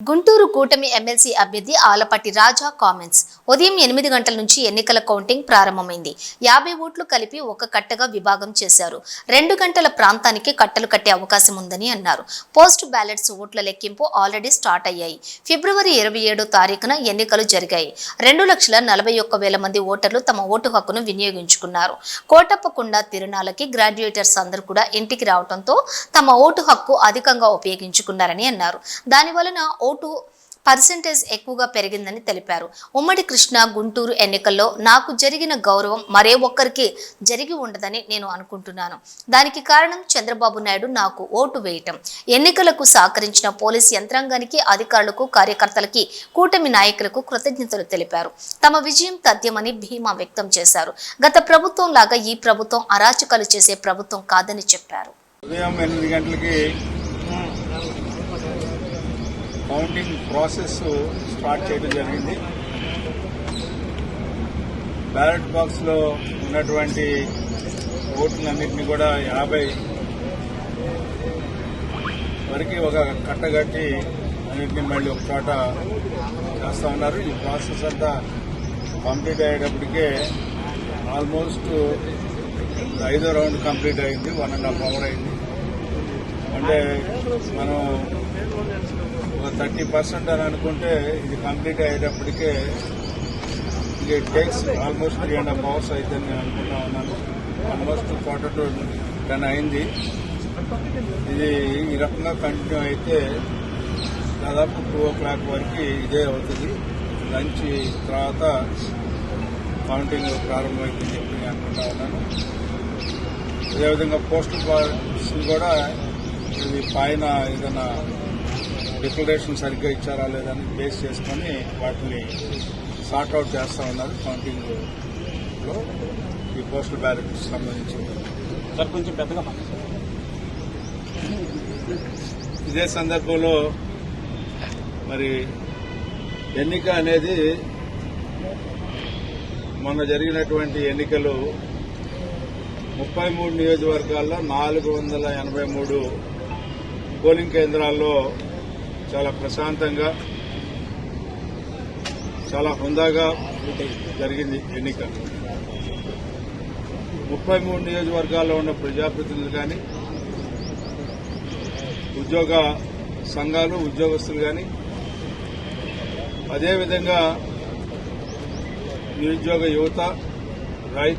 గుంటూరు కూటమి ఎమ్మెల్సీ అభ్యర్థి ఆలపాటి రాజా కామెంట్స్ ఉదయం ఎనిమిది గంటల నుంచి ఎన్నికల కౌంటింగ్ ప్రారంభమైంది. యాభై ఓట్లు కలిపి ఒక కట్టగా విభాగం చేశారు. రెండు గంటల ప్రాంతానికి కట్టలు కట్టే అవకాశం ఉందని అన్నారు. పోస్ట్ బ్యాలెట్స్ ఓట్ల లెక్కింపు ఆల్రెడీ స్టార్ట్ అయ్యాయి. ఫిబ్రవరి ఇరవై ఏడో తారీఖున ఎన్నికలు జరిగాయి. రెండు లక్షల నలభై ఒక్క వేల మంది ఓటర్లు తమ ఓటు హక్కును వినియోగించుకున్నారు. కోటప్పకొండ తిరునాళ్ళకి గ్రాడ్యుయేటర్స్ అందరూ కూడా ఇంటికి రావడంతో తమ ఓటు హక్కు అధికంగా ఉపయోగించుకున్నారని అన్నారు. దాని వలన ఓటు పర్సెంటేజ్ ఎక్కువగా పెరిగిందని తెలిపారు. ఉమ్మడి కృష్ణ గుంటూరు ఎన్నికల్లో నాకు జరిగిన గౌరవం మరే ఒక్కరికి జరిగి ఉండదని నేను అనుకుంటున్నాను. దానికి కారణం చంద్రబాబు నాయుడు నాకు ఓటు వేయటం. ఎన్నికలకు సహకరించిన పోలీస్ యంత్రాంగానికి అధికారులకు కార్యకర్తలకి కూటమి నాయకులకు కృతజ్ఞతలు తెలిపారు. తమ విజయం తథ్యమని భీమా వ్యక్తం చేశారు. గత ప్రభుత్వం లాగా ఈ ప్రభుత్వం అరాచకాలు చేసే ప్రభుత్వం కాదని చెప్పారు. ఉదయం ఎనిమిది గంటలకి కౌంటింగ్ ప్రాసెస్ స్టార్ట్ చేయడం జరిగింది. బ్యాలెట్ బాక్స్లో ఉన్నటువంటి ఓట్లన్నింటినీ కూడా యాభై వరకు ఒక కట్టగట్టి అన్నింటినీ మళ్ళీ ఒక చోట చేస్తూ ఉన్నారు. ఈ ప్రాసెస్ అంతా కంప్లీట్ అయ్యేటప్పటికే ఆల్మోస్ట్ ఐదో రౌండ్ కంప్లీట్ అయింది. వన్ అండ్ హాఫ్ అవర్ అయింది. అంటే మనం ఒక థర్టీ పర్సెంట్ అని అనుకుంటే ఇది కంప్లీట్ అయ్యేటప్పటికే ఇది takes almost three and half hours అవుతుంది నేను అనుకుంటా ఉన్నాను. ఆల్మోస్ట్ క్వార్టర్ టు టెన్ అయింది. ఇది ఈ రకంగా కంటిన్యూ అయితే దాదాపు టూ ఓ క్లాక్ వరకు ఇదే అవుతుంది. లంచ్ తర్వాత కౌంటింగ్ ప్రారంభమైందని చెప్పి నేను అనుకుంటా ఉన్నాను. అదేవిధంగా పోస్టల్ బాక్స్ కూడా ఇది పైన ఏదైనా డిక్లరేషన్ సరిగ్గా ఇచ్చారా లేదని బేస్ చేసుకొని వాటిని సార్ట్అవుట్ చేస్తూ ఉన్నారు కౌంటింగ్లో ఈ పోస్టల్ బ్యాలెట్ సంబంధించి సార్ కొంచెం పెద్దగా. ఇదే సందర్భంలో మరి ఎన్నిక అనేది మొన్న జరిగినటువంటి ఎన్నికలు ముప్పై మూడు నియోజకవర్గాల్లో నాలుగు వందల ఎనభై మూడు పోలింగ్ కేంద్రాల్లో చాలా ప్రశాంతంగా చాలా హుందాగా జరిగింది ఎన్నిక. ముప్పై మూడు నియోజకవర్గాల్లో ఉన్న ప్రజాప్రతినిధులు కానీ ఉద్యోగ సంఘాలు ఉద్యోగస్తులు కానీ అదేవిధంగా నిరుద్యోగ యువత రైతు